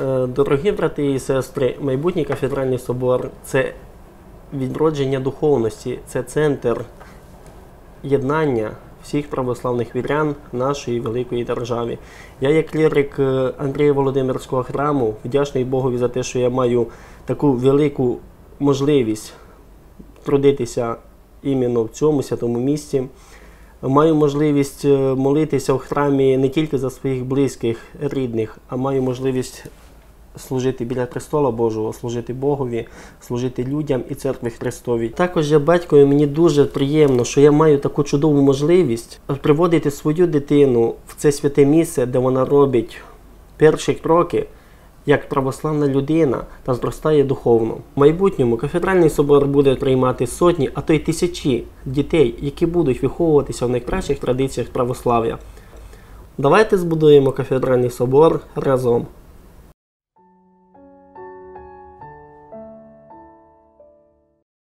Е, Дорогі брати і сестри, майбутній кафедральний собор це відродження духовності, це центр єднання всіх православних вірян нашої великої держави. Я, як клірик е, Андрія Володимирського храму, вдячний Богові за те, що я маю таку велику можливість трудитися іменно в цьому святому місці. Маю можливість е, молитися в храмі не тільки за своїх близьких, рідних, а маю можливість служити біля престола Божого, служити Богові, служити людям і церкві Христовій. Також я батько, і мені дуже приємно, що я маю таку чудову можливість приводити свою дитину в це святе місце, де вона робить перші кроки. Як православна людина та зростає духовно. В майбутньому кафедральний собор буде приймати сотні, а то й тисячі дітей, які будуть виховуватися в найкращих традиціях православ'я. Давайте збудуємо кафедральний собор разом.